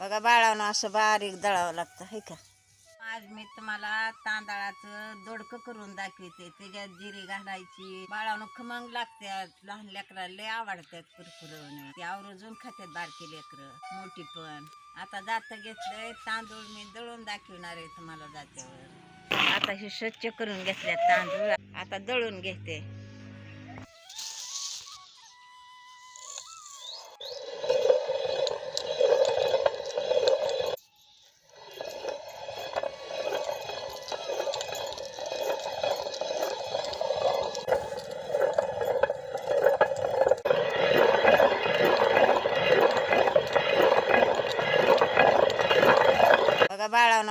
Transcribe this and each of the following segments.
बघा बाळावं असं बारीक दळावं लागतं हे का? आज मी तुम्हाला तांदळाचं दोडकं करून दाखवते. त्याच्यात जिरी घालायची. बाळानं खमंग लागतात लहान लेकराला लय आवडतात कुरकुरवणे ते आवर्जून खात्यात बारकी लेकरं. मोठी पण. आता जात घेतलंय तांदूळ. मी दळून दाखवणार आहे तुम्हाला जात्यावर. आता हे स्वच्छ करून घेतल्यात तांदूळ. आता दळून घेते.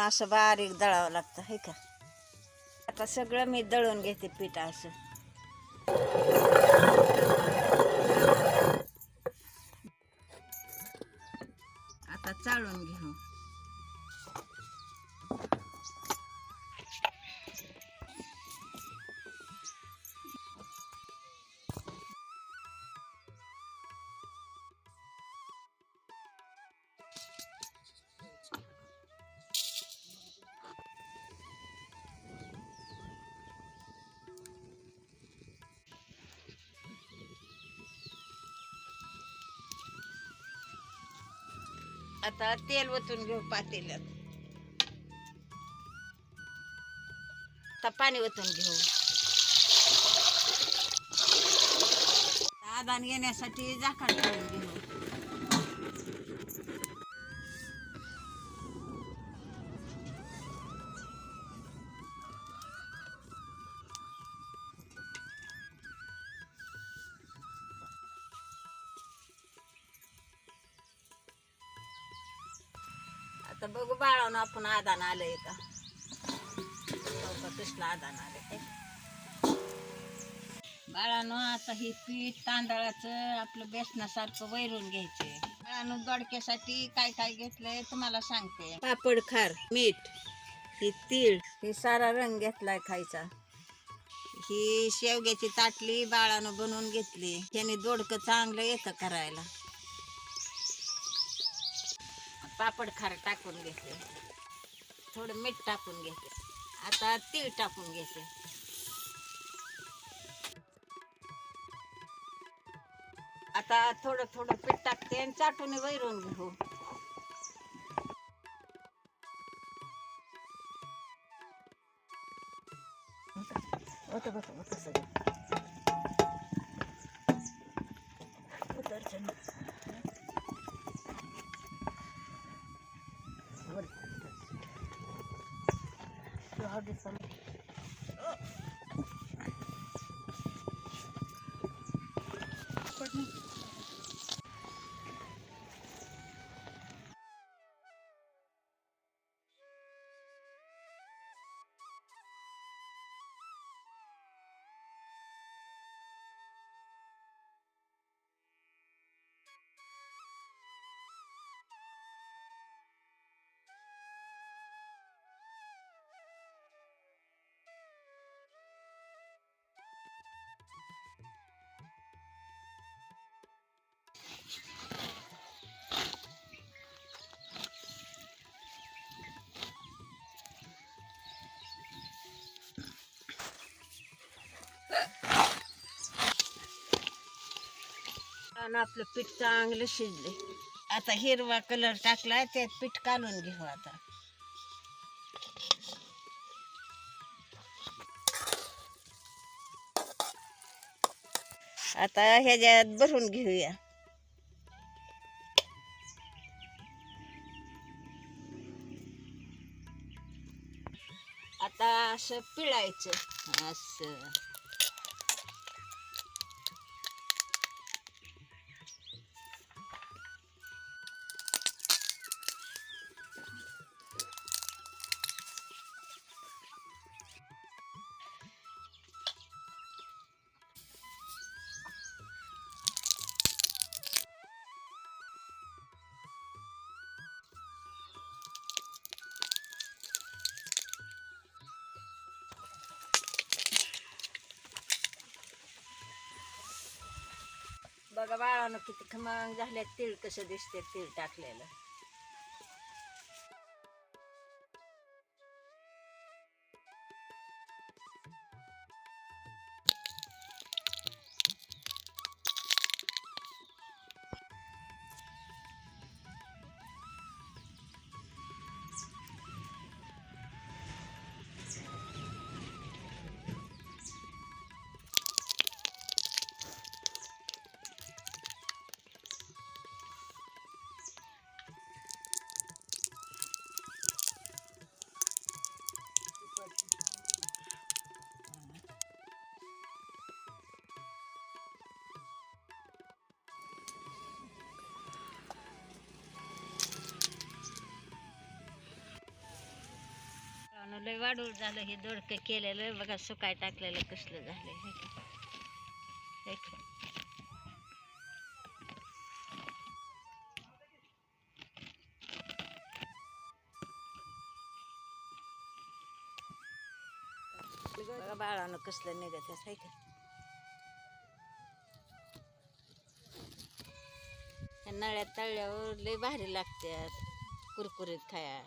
असं बारीक दळावं लागतं हे का? आता सगळं मी दळून घेते पीठ असं. आता तेल ओतून घेऊ पातेल्यात. आता पाणी ओतून घेऊ. आदान घेण्यासाठी झाकण ठेवून घेऊ. आता बघू बाळानं आपण आदान आलंय का? का कसलं आदान आलंय. बाळानं आता हे पीठ तांदळाचं आपलं बेसनासारखं वैरून घ्यायचंय. बाळानं दोडक्यासाठी काय काय घेतलंय तुम्हाला सांगते. पापड खार मीठ ही तीळ ही सारा रंग घेतलाय खायचा. ही शेवग्याची ताटली बाळानं बनवून घेतली. त्याने दोडकं चांगलं येतं करायला. पापड खार टाकून घेते. थोडं मीठ टाकून घेते. आता तीळ टाकून घेते. आता थोडं थोडं पीठ टाकते आणि चाटून वैरून घेऊ. होतं होतं सगळं. this one. आणि आपलं पीठ चांगलं शिजले. आता हिरवा कलर टाकला त्यात पीठ काढून घेऊ आता. आता ह्याच्यात भरून घेऊया. आता असं पिळायचं. असं. बघा बाळानं किती खमंग झाल्या तीळ कसं दिसते तीळ टाकलेलं. लय वाढूळ झालं हे दोडकं केलेलं बघा सुकाय टाकलेलं कसलं झालं हे बघा बाळानं कसलं निघत आहे का नळ्यात तळल्यावर लय भारी लागतात कुरकुरीत खाया